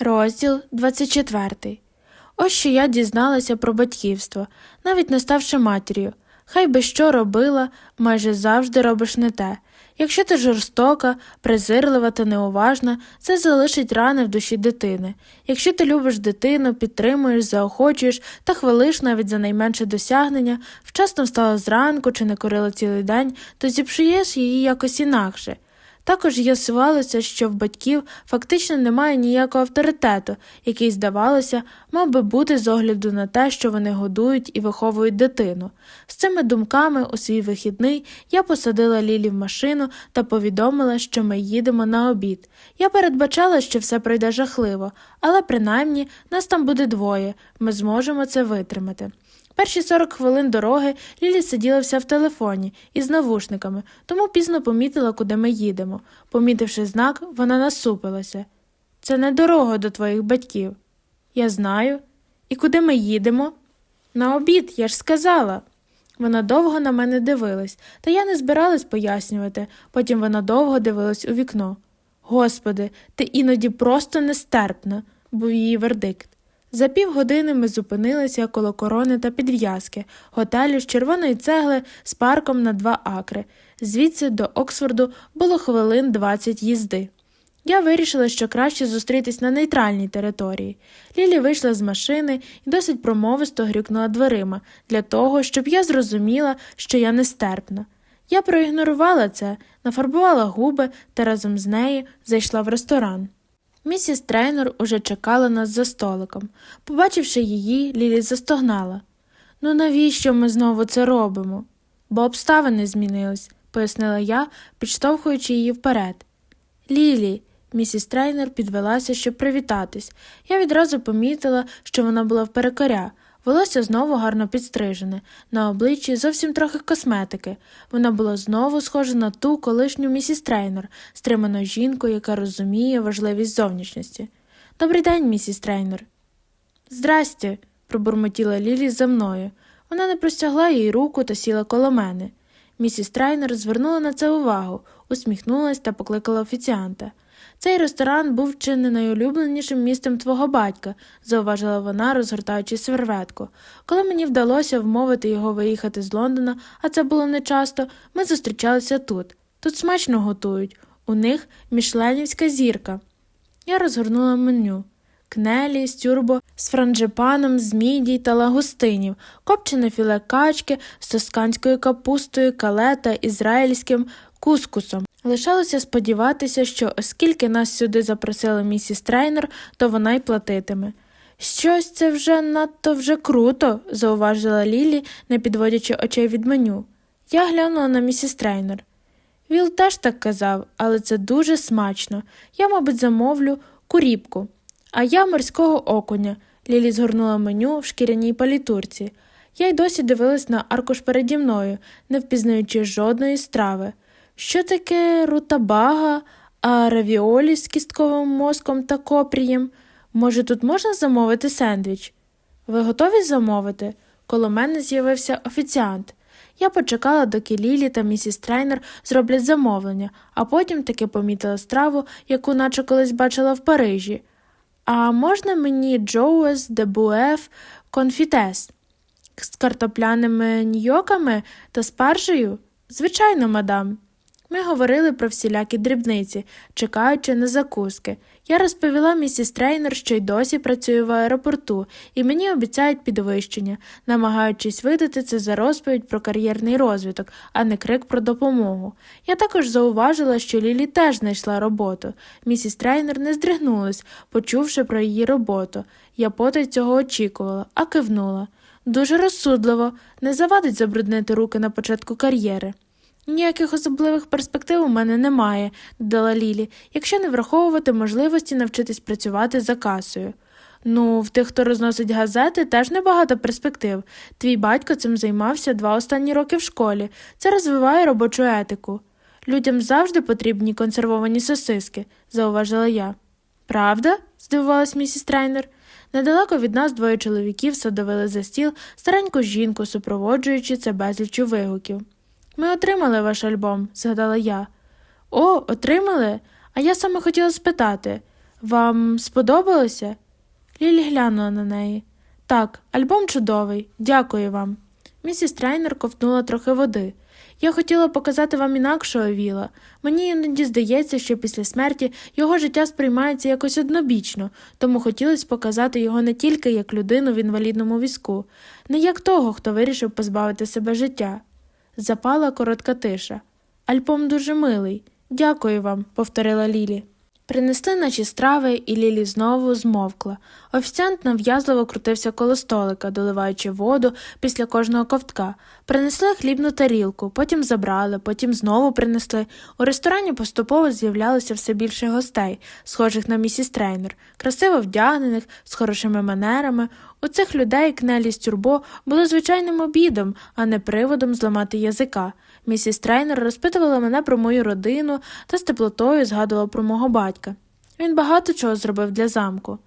Розділ 24. Ось що я дізналася про батьківство, навіть не ставши матір'ю. Хай би що робила, майже завжди робиш не те. Якщо ти жорстока, презирлива та неуважна, це залишить рани в душі дитини. Якщо ти любиш дитину, підтримуєш, заохочуєш та хвалиш навіть за найменше досягнення, вчасно встала зранку чи не курила цілий день, то зіпшуєш її якось інакше. Також з'ясувалося, що в батьків фактично немає ніякого авторитету, який, здавалося, мав би бути з огляду на те, що вони годують і виховують дитину. З цими думками у свій вихідний я посадила Лілі в машину та повідомила, що ми їдемо на обід. Я передбачала, що все пройде жахливо, але принаймні нас там буде двоє, ми зможемо це витримати. Перші 40 хвилин дороги Лілі сиділа вся в телефоні із навушниками, тому пізно помітила, куди ми їдемо. Помітивши знак, вона насупилася. Це не дорога до твоїх батьків. Я знаю. І куди ми їдемо? На обід, я ж сказала. Вона довго на мене дивилась, та я не збиралась пояснювати, потім вона довго дивилась у вікно. Господи, ти іноді просто нестерпна, був її вердикт. За півгодини ми зупинилися коло корони та підв'язки, готелю з червоної цегли з парком на два акри. Звідси до Оксфорду було хвилин 20 їзди. Я вирішила, що краще зустрітись на нейтральній території. Лілі вийшла з машини і досить промовисто грюкнула дверима для того, щоб я зрозуміла, що я нестерпна. Я проігнорувала це, нафарбувала губи та разом з нею зайшла в ресторан. Місіс трейнер уже чекала нас за столиком. Побачивши її, Лілі застогнала. Ну навіщо ми знову це робимо? Бо обставини змінились, пояснила я, підштовхуючи її вперед. Лілі, місіс трейнер підвелася, щоб привітатись. Я відразу помітила, що вона була в перекоря. Волосся знову гарно підстрижене, на обличчі зовсім трохи косметики. Вона була знову схожа на ту колишню місіс Трейнер, стриману жінку, яка розуміє важливість зовнішності. Добрий день, місіс Трейнер. Здрасте, пробурмотіла Лілі за мною. Вона не простягла їй руку та сіла коло мене. Місіс Трейнер звернула на це увагу, усміхнулась та покликала офіціанта. Цей ресторан був чи не найулюбленішим містом твого батька, зауважила вона, розгортаючи серветку. Коли мені вдалося вмовити його виїхати з Лондона, а це було нечасто, ми зустрічалися тут. Тут смачно готують. У них мішленівська зірка. Я розгорнула меню. Кнелі, стюрбо з франджипаном, з мідій та лагустинів, копчене філе качки з тосканською капустою, калета, ізраїльським кускусом. Лишалося сподіватися, що оскільки нас сюди запросила місіс трейнер, то вона й платитиме. Щось це вже надто вже круто, зауважила Лілі, не підводячи очей від меню. Я глянула на місіс трейнер. Віл теж так казав, але це дуже смачно. Я, мабуть, замовлю куріпку. А я морського окуня. Лілі згорнула меню в шкіряній палітурці. Я й досі дивилась на аркуш переді мною, не впізнаючи жодної страви. Що таке рутабага, а равіолі з кістковим мозком та копрієм? Може, тут можна замовити сендвіч? Ви готові замовити? Коло мене з'явився офіціант. Я почекала, доки Лілі та місіс Трейнер зроблять замовлення, а потім таки помітила страву, яку наче колись бачила в Парижі. А можна мені Джоуес де Буеф конфітес з картопляними ньоками та спаржею? Звичайно, мадам. Ми говорили про всілякі дрібниці, чекаючи на закуски. Я розповіла місіс Трейнер, що й досі працюю в аеропорту, і мені обіцяють підвищення, намагаючись видати це за розповідь про кар'єрний розвиток, а не крик про допомогу. Я також зауважила, що Лілі теж знайшла роботу. Місіс Трейнер не здригнулась, почувши про її роботу. Я потай цього очікувала, а кивнула. Дуже розсудливо, не завадить забруднити руки на початку кар'єри. Ніяких особливих перспектив у мене немає, додала Лілі, якщо не враховувати можливості навчитись працювати за касою. Ну, в тих, хто розносить газети, теж небагато перспектив. Твій батько цим займався два останні роки в школі. Це розвиває робочу етику. Людям завжди потрібні консервовані сосиски, зауважила я. Правда? здивувалась місіс Трейнер. Недалеко від нас двоє чоловіків садовили за стіл стареньку жінку, супроводжуючи це безлічу вигуків. Ми отримали ваш альбом, згадала я. О, отримали? А я саме хотіла спитати Вам сподобалося? Лілі глянула на неї. Так, альбом чудовий, дякую вам. Місіс Трейнер ковтнула трохи води. Я хотіла показати вам інакшого віла. Мені іноді здається, що після смерті його життя сприймається якось однобічно, тому хотілося показати його не тільки як людину в інвалідному візку, не як того, хто вирішив позбавити себе життя. Запала коротка тиша. Альбом дуже милий. Дякую вам, повторила Лілі. Принесли наші страви, і Лілі знову змовкла. Офіціант нав'язливо крутився коло столика, доливаючи воду після кожного ковтка. Принесли хлібну тарілку, потім забрали, потім знову принесли. У ресторані поступово з'являлося все більше гостей, схожих на місіс Трейнер, красиво вдягнених, з хорошими манерами. У цих людей кнелість тюрбо було звичайним обідом, а не приводом зламати язика. Місіс Трейнер розпитувала мене про мою родину та з теплотою згадувала про мого батька. Він багато чого зробив для замку.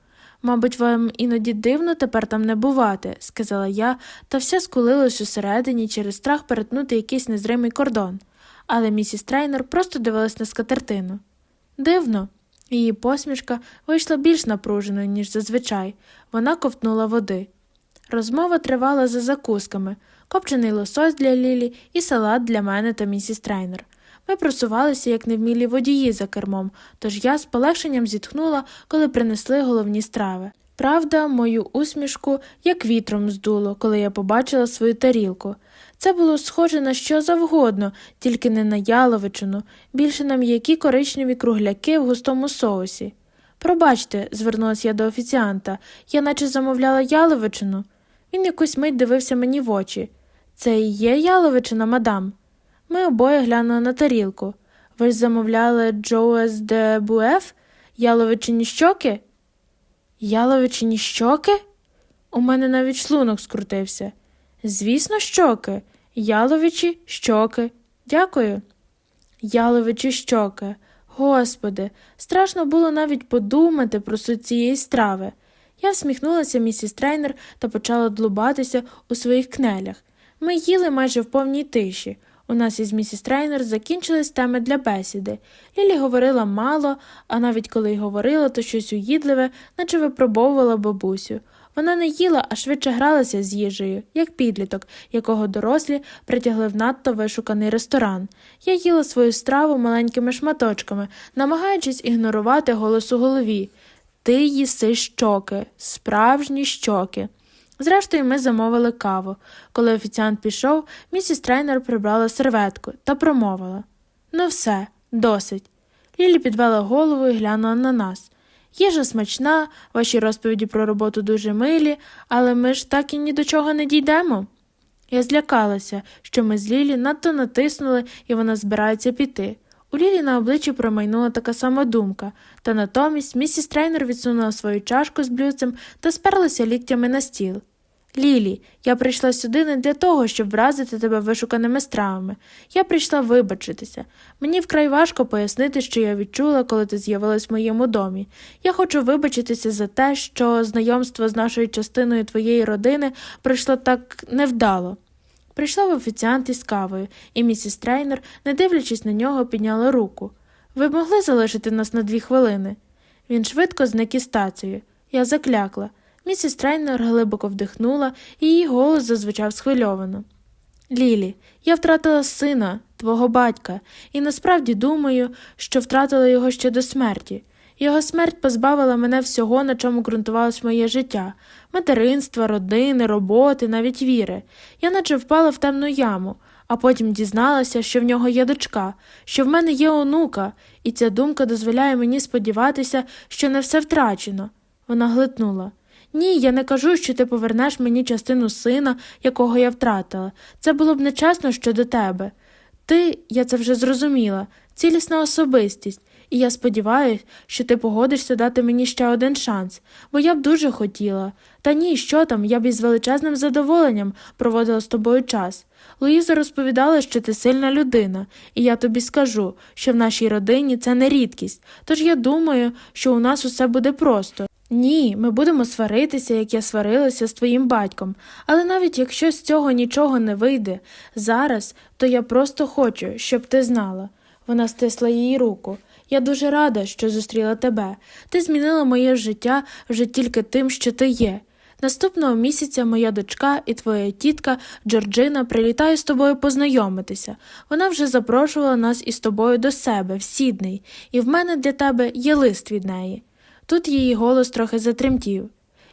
Мабуть, вам іноді дивно тепер там не бувати, сказала я, та все скулилось усередині через страх перетнути якийсь незримий кордон. Але місіс Трейнер просто дивилась на скатертину. Дивно. Її посмішка вийшла більш напруженою, ніж зазвичай. Вона ковтнула води. Розмова тривала за закусками копчений лосось для Лілі і салат для мене та місіс Трейнер. Ми просувалися, як невмілі водії за кермом, тож я з полегшенням зітхнула, коли принесли головні страви. Правда, мою усмішку як вітром здуло, коли я побачила свою тарілку. Це було схоже на що завгодно, тільки не на яловичину, більше на м'які коричневі кругляки в густому соусі. Пробачте, звернулася я до офіціанта, я наче замовляла яловичину. Він якусь мить дивився мені в очі. Це і є яловичина, мадам. Ми обоє глянули на тарілку. Ви ж замовляли Джоуес де Буеф? Яловичині щоки? Яловичині щоки? У мене навіть шлунок скрутився. Звісно, щоки. Яловичі щоки. Дякую. Яловичі щоки. Господи, страшно було навіть подумати про суть цієї страви. Я всміхнулася місіс Трейнер та почала длубатися у своїх кнелях. Ми їли майже в повній тиші. У нас із місіс Трейнер закінчились теми для бесіди. Лілі говорила мало, а навіть коли й говорила, то щось уїдливе, наче випробовувала бабусю. Вона не їла, а швидше гралася з їжею, як підліток, якого дорослі притягли в надто вишуканий ресторан. Я їла свою страву маленькими шматочками, намагаючись ігнорувати голос у голові. Ти їси щоки, справжні щоки. Зрештою, ми замовили каву. Коли офіціант пішов, місіс трейнер прибрала серветку та промовила Ну, все, досить. Лілі підвела голову і глянула на нас. Їжа смачна, ваші розповіді про роботу дуже милі, але ми ж так і ні до чого не дійдемо. Я злякалася, що ми з Лілі надто натиснули, і вона збирається піти. У Лілі на обличчі промайнула така сама думка, та натомість місіс трейнер відсунула свою чашку з блюдцем та сперлася ліктями на стіл. Лілі, я прийшла сюди не для того, щоб вразити тебе вишуканими стравами. Я прийшла вибачитися. Мені вкрай важко пояснити, що я відчула, коли ти з'явилась в моєму домі. Я хочу вибачитися за те, що знайомство з нашою частиною твоєї родини пройшло так невдало. Прийшов офіціант із кавою, і місіс Трейнер, не дивлячись на нього, підняла руку. Ви б могли залишити нас на дві хвилини? Він швидко зник із стацією. Я заклякла. Місіс Трейнер глибоко вдихнула, і її голос зазвучав схвильовано. Лілі, я втратила сина, твого батька, і насправді думаю, що втратила його ще до смерті. Його смерть позбавила мене всього, на чому ґрунтувалось моє життя материнства, родини, роботи, навіть віри. Я наче впала в темну яму, а потім дізналася, що в нього є дочка, що в мене є онука, і ця думка дозволяє мені сподіватися, що не все втрачено. Вона глитнула. Ні, я не кажу, що ти повернеш мені частину сина, якого я втратила. Це було б нечесно щодо тебе. Ти, я це вже зрозуміла, цілісна особистість, і я сподіваюся, що ти погодишся дати мені ще один шанс, бо я б дуже хотіла. Та ні, що там, я б із величезним задоволенням проводила з тобою час. Луїза розповідала, що ти сильна людина, і я тобі скажу, що в нашій родині це не рідкість, тож я думаю, що у нас усе буде просто. Ні, ми будемо сваритися, як я сварилася з твоїм батьком, але навіть якщо з цього нічого не вийде зараз, то я просто хочу, щоб ти знала. Вона стисла її руку. Я дуже рада, що зустріла тебе. Ти змінила моє життя вже тільки тим, що ти є. Наступного місяця моя дочка і твоя тітка Джорджина прилітає з тобою познайомитися. Вона вже запрошувала нас із тобою до себе, в Сідней, і в мене для тебе є лист від неї. Тут її голос трохи затремтів.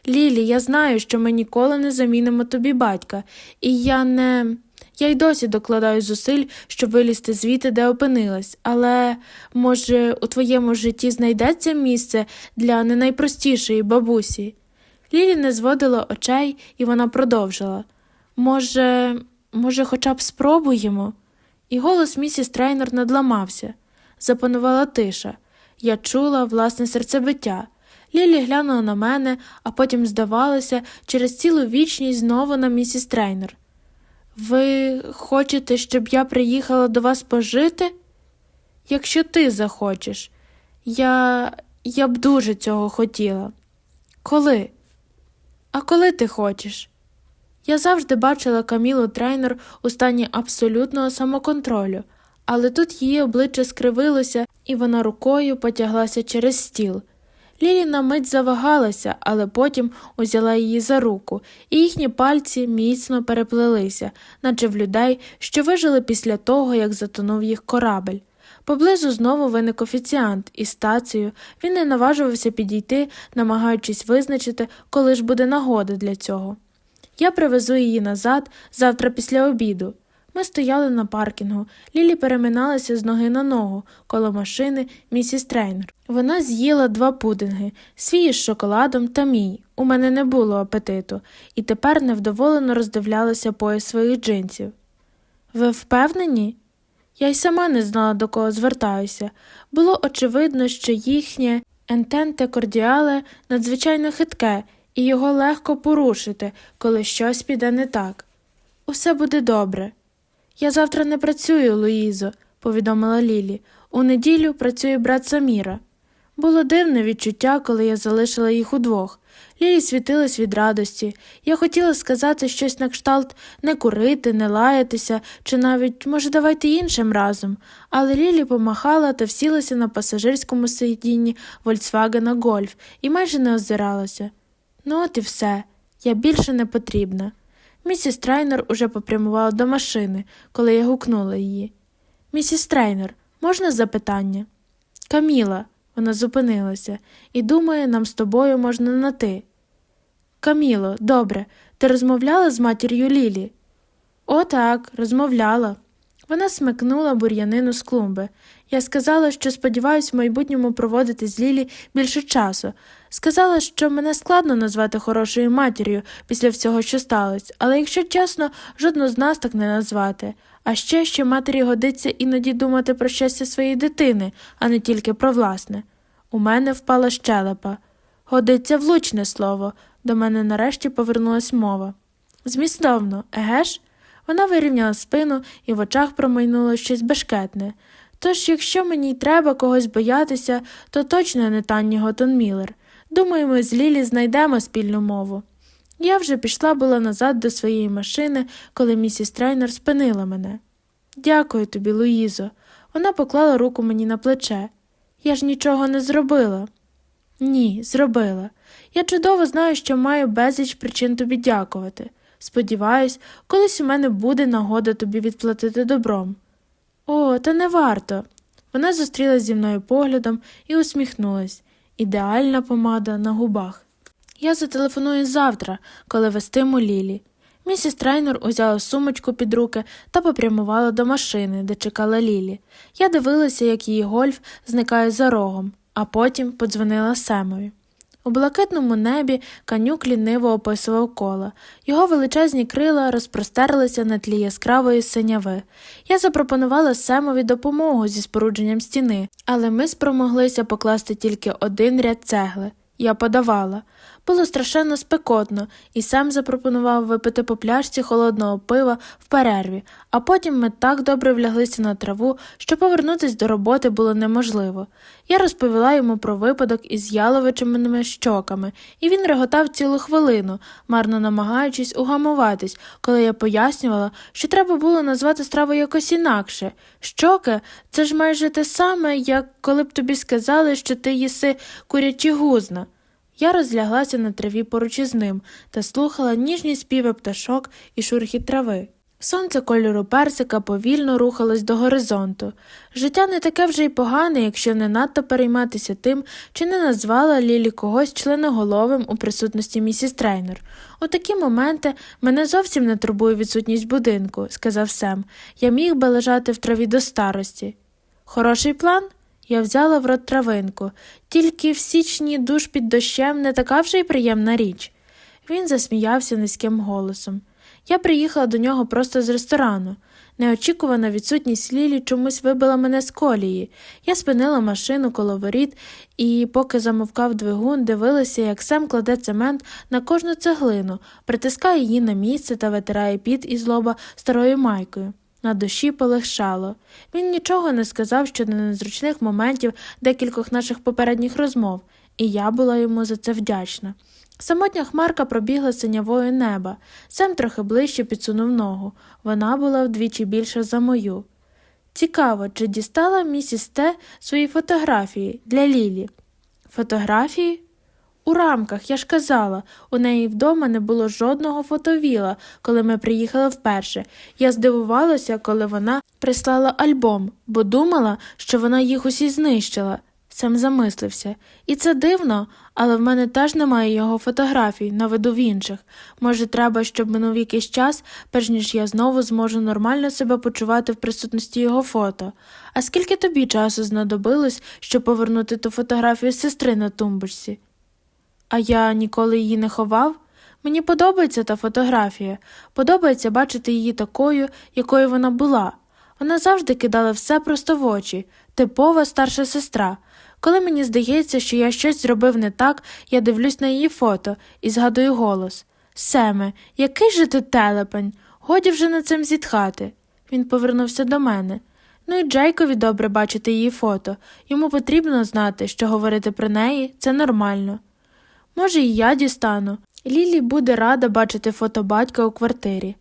Лілі, я знаю, що ми ніколи не замінимо тобі батька, і я не. Я й досі докладаю зусиль, щоб вилізти звідти, де опинилась, але, може, у твоєму житті знайдеться місце для не найпростішої бабусі. Лілі не зводила очей, і вона продовжила. Може, може, хоча б спробуємо? І голос місіс Трейнер надламався. Запанувала тиша. Я чула власне серцебиття. Лілі глянула на мене, а потім здавалося, через цілу вічність знову на місіс Трейнер. Ви хочете, щоб я приїхала до вас пожити? Якщо ти захочеш, я. я б дуже цього хотіла. Коли? А коли ти хочеш? Я завжди бачила Камілу трейнер у стані абсолютного самоконтролю, але тут її обличчя скривилося, і вона рукою потяглася через стіл. Лілі на мить завагалася, але потім узяла її за руку, і їхні пальці міцно переплелися, наче в людей, що вижили після того, як затонув їх корабель. Поблизу знову виник офіціант із стацією, він не наважувався підійти, намагаючись визначити, коли ж буде нагода для цього. Я привезу її назад завтра після обіду. Ми стояли на паркінгу. Лілі переминалася з ноги на ногу коло машини місіс Трейнер. Вона з'їла два пудинги, свій із шоколадом та мій. У мене не було апетиту, і тепер невдоволено роздивлялася пояс своїх джинсів. Ви впевнені? Я й сама не знала, до кого звертаюся. Було очевидно, що їхнє ентенте кордіале надзвичайно хитке, і його легко порушити, коли щось піде не так. Усе буде добре. Я завтра не працюю, Луїзо, повідомила Лілі. У неділю працює брат Саміра. Було дивне відчуття, коли я залишила їх удвох. Лілі світилась від радості. Я хотіла сказати щось на кшталт не курити, не лаятися, чи навіть, може, давайте іншим разом, але Лілі помахала та всілася на пасажирському сидінні Volkswagen Golf і майже не озиралася. Ну, от і все, я більше не потрібна. Місіс Трейнер уже попрямувала до машини, коли я гукнула її. Місіс Трейнер, можна запитання? Каміла, вона зупинилася, і думає, нам з тобою можна на ти. Каміло, добре, ти розмовляла з матір'ю Лілі? О, так, розмовляла. Вона смикнула бур'янину з клумби. Я сказала, що сподіваюся в майбутньому проводити з Лілі більше часу. Сказала, що мене складно назвати хорошою матір'ю після всього, що сталося, але якщо чесно, жодну з нас так не назвати. А ще що матері годиться іноді думати про щастя своєї дитини, а не тільки про власне. У мене впала щелепа. Годиться влучне слово. До мене нарешті повернулась мова. Змістовно, еге ж? Вона вирівняла спину і в очах промайнуло щось бешкетне. Тож, якщо мені й треба когось боятися, то точно не Танні Готон Міллер. Думаю, ми з Лілі знайдемо спільну мову. Я вже пішла була назад до своєї машини, коли місіс Трейнер спинила мене. Дякую тобі, Луїзо. Вона поклала руку мені на плече. Я ж нічого не зробила. Ні, зробила. Я чудово знаю, що маю безліч причин тобі дякувати. Сподіваюсь, колись у мене буде нагода тобі відплатити добром. О, та не варто. Вона зустрілась зі мною поглядом і усміхнулась ідеальна помада на губах. Я зателефоную завтра, коли вестиму Лілі. Місіс Трейнер узяла сумочку під руки та попрямувала до машини, де чекала Лілі. Я дивилася, як її гольф зникає за рогом, а потім подзвонила Семові. У блакитному небі канюк ліниво описував кола. Його величезні крила розпростерлися на тлі яскравої синяви. Я запропонувала Семові допомогу зі спорудженням стіни, але ми спромоглися покласти тільки один ряд цегли. Я подавала. Було страшенно спекотно, і сам запропонував випити по пляшці холодного пива в перерві, а потім ми так добре вляглися на траву, що повернутися до роботи було неможливо. Я розповіла йому про випадок із яловичими щоками, і він реготав цілу хвилину, марно намагаючись угамуватись, коли я пояснювала, що треба було назвати страву якось інакше. Щоки це ж майже те саме, як коли б тобі сказали, що ти їси курячі гузна. Я розляглася на траві поруч із ним та слухала ніжні співи пташок і шурхіт трави. Сонце кольору персика повільно рухалось до горизонту. Життя не таке вже й погане, якщо не надто перейматися тим, чи не назвала Лілі когось членоголовим у присутності місіс Трейнер. У такі моменти мене зовсім не турбує відсутність будинку, сказав Сем. Я міг би лежати в траві до старості. Хороший план? Я взяла в рот травинку, тільки в січні душ під дощем не така вже й приємна річ. Він засміявся низьким голосом. Я приїхала до нього просто з ресторану. Неочікувана відсутність Лілі чомусь вибила мене з колії. Я спинила машину коло воріт і, поки замовкав двигун, дивилася, як Сем кладе цемент на кожну цеглину, притискає її на місце та витирає піт із лоба старою майкою. На душі полегшало. Він нічого не сказав щодо незручних моментів декількох наших попередніх розмов, і я була йому за це вдячна. Самотня хмарка пробігла синявою неба, Сем трохи ближче підсунув ногу. Вона була вдвічі більша за мою. Цікаво, чи дістала місіс Т свої фотографії для Лілі? Фотографії? У рамках, я ж казала, у неї вдома не було жодного фотовіла, коли ми приїхали вперше. Я здивувалася, коли вона прислала альбом, бо думала, що вона їх усі знищила. Сем замислився. І це дивно, але в мене теж немає його фотографій, наведу в інших. Може, треба, щоб минув якийсь час, перш ніж я знову зможу нормально себе почувати в присутності його фото. А скільки тобі часу знадобилось, щоб повернути ту фотографію сестри на тумбочці? А я ніколи її не ховав? Мені подобається та фотографія, подобається бачити її такою, якою вона була. Вона завжди кидала все просто в очі, типова старша сестра. Коли мені здається, що я щось зробив не так, я дивлюсь на її фото і згадую голос Семе, який же ти телепень? Годі вже над цим зітхати. Він повернувся до мене. Ну і Джейкові добре бачити її фото. Йому потрібно знати, що говорити про неї це нормально. Може, і я дістану. Лілі буде рада бачити фото батька у квартирі.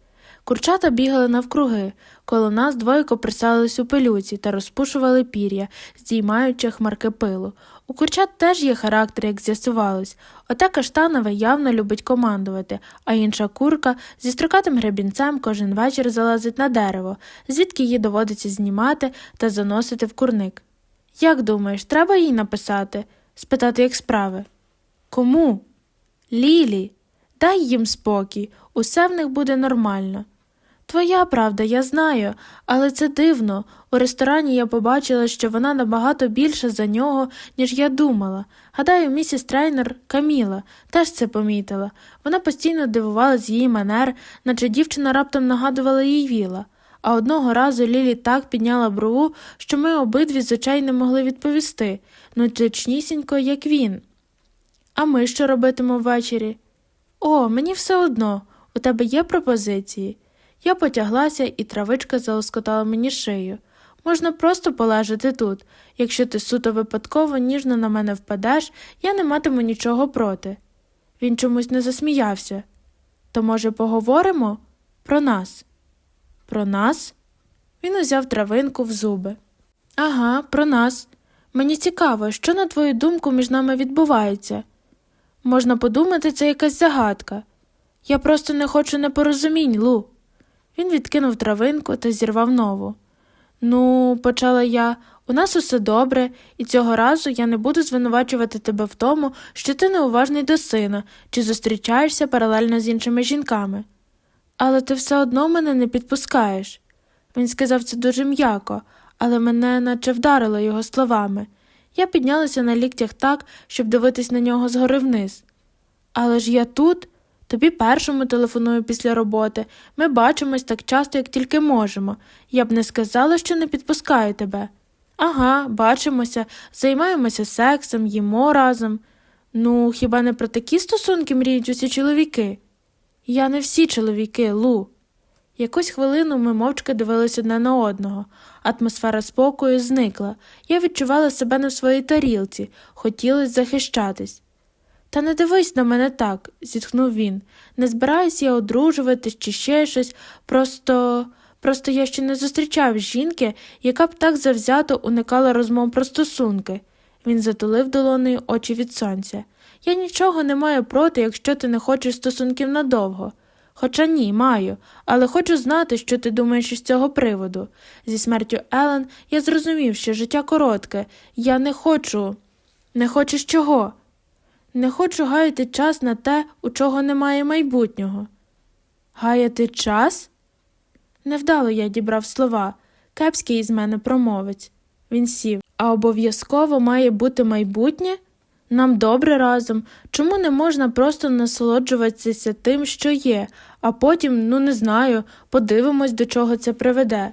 Курчата бігали навкруги, коло нас двойко присались у пилюці та розпушували пір'я, здіймаючи хмарки пилу. У курчат теж є характер, як з'ясувалось. Ота каштанова явно любить командувати, а інша курка зі строкатим гребінцем кожен вечір залазить на дерево, звідки її доводиться знімати та заносити в курник. Як думаєш, треба їй написати? спитати, як справи. Кому? Лілі, дай їм спокій, усе в них буде нормально. Твоя правда, я знаю, але це дивно. У ресторані я побачила, що вона набагато більша за нього, ніж я думала. Гадаю, місіс трейнер Каміла теж це помітила. Вона постійно дивувалась її манер, наче дівчина раптом нагадувала їй віла. А одного разу Лілі так підняла брову, що ми обидві з очей не могли відповісти, ну точнісінько, як він. А ми що робитимо ввечері? О, мені все одно. У тебе є пропозиції? Я потяглася, і травичка залоскотала мені шию. Можна просто полежати тут. Якщо ти суто випадково ніжно на мене впадеш, я не матиму нічого проти. Він чомусь не засміявся. То, може, поговоримо про нас? Про нас? Він узяв травинку в зуби. Ага, про нас. Мені цікаво, що, на твою думку, між нами відбувається. Можна подумати, це якась загадка. Я просто не хочу непорозумінь, Лу. Він відкинув травинку та зірвав нову. Ну, почала я, у нас усе добре, і цього разу я не буду звинувачувати тебе в тому, що ти неуважний до сина чи зустрічаєшся паралельно з іншими жінками. Але ти все одно мене не підпускаєш. Він сказав це дуже м'яко, але мене наче вдарило його словами. Я піднялася на ліктях так, щоб дивитись на нього згори вниз. Але ж я тут. Тобі першому телефоную після роботи. Ми бачимось так часто, як тільки можемо. Я б не сказала, що не підпускаю тебе. Ага, бачимося, займаємося сексом, їмо разом. Ну, хіба не про такі стосунки мріють усі чоловіки? Я не всі чоловіки, Лу. Якусь хвилину ми мовчки дивились одне на одного. Атмосфера спокою зникла. Я відчувала себе в своїй тарілці, хотілося захищатись. Та не дивись на мене так, зітхнув він. Не збираюся я одружуватись чи ще щось, просто. Просто я ще не зустрічав жінки, яка б так завзято уникала розмов про стосунки. Він затулив долонею очі від сонця. Я нічого не маю проти, якщо ти не хочеш стосунків надовго. Хоча ні, маю, але хочу знати, що ти думаєш із цього приводу. Зі смертю Елен я зрозумів, що життя коротке. Я не хочу. Не хочеш чого? Не хочу гаяти час на те, у чого немає майбутнього. Гаяти час? Невдало я дібрав слова. Кепський із мене промовець. Він сів. А обов'язково має бути майбутнє? Нам добре разом. Чому не можна просто насолоджуватися тим, що є, а потім, ну не знаю, подивимось, до чого це приведе.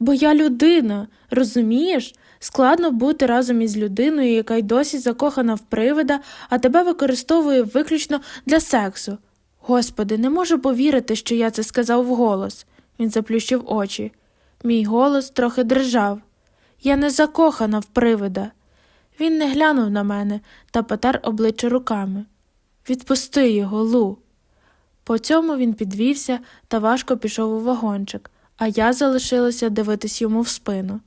Бо я людина, розумієш? Складно бути разом із людиною, яка й досі закохана в привида, а тебе використовує виключно для сексу. Господи, не можу повірити, що я це сказав вголос. Він заплющив очі. Мій голос трохи дрижав. Я не закохана в привида. Він не глянув на мене та потер обличчя руками. Відпусти його, Лу. По цьому він підвівся та важко пішов у вагончик, а я залишилася дивитись йому в спину.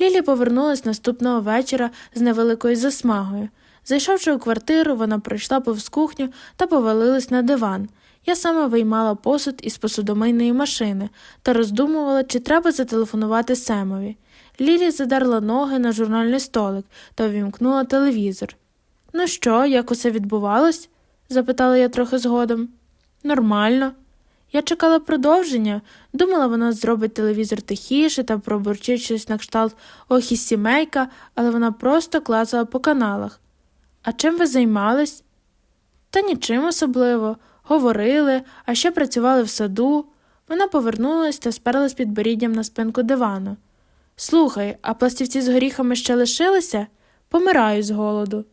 Лілі повернулась наступного вечора з невеликою засмагою. Зайшовши у квартиру, вона пройшла повз кухню та повалилась на диван. Я саме виймала посуд із посудомийної машини та роздумувала, чи треба зателефонувати Семові. Лілі задерла ноги на журнальний столик та увімкнула телевізор. Ну що, як усе відбувалось? запитала я трохи згодом. Нормально. Я чекала продовження, думала, вона зробить телевізор тихіше та пробурчить щось на кшталт ох і сімейка, але вона просто клацала по каналах. А чим ви займались? Та нічим особливо. Говорили, а ще працювали в саду. Вона повернулась та сперлась підборіддям на спинку дивану. Слухай, а пластівці з горіхами ще лишилися? Помираю з голоду.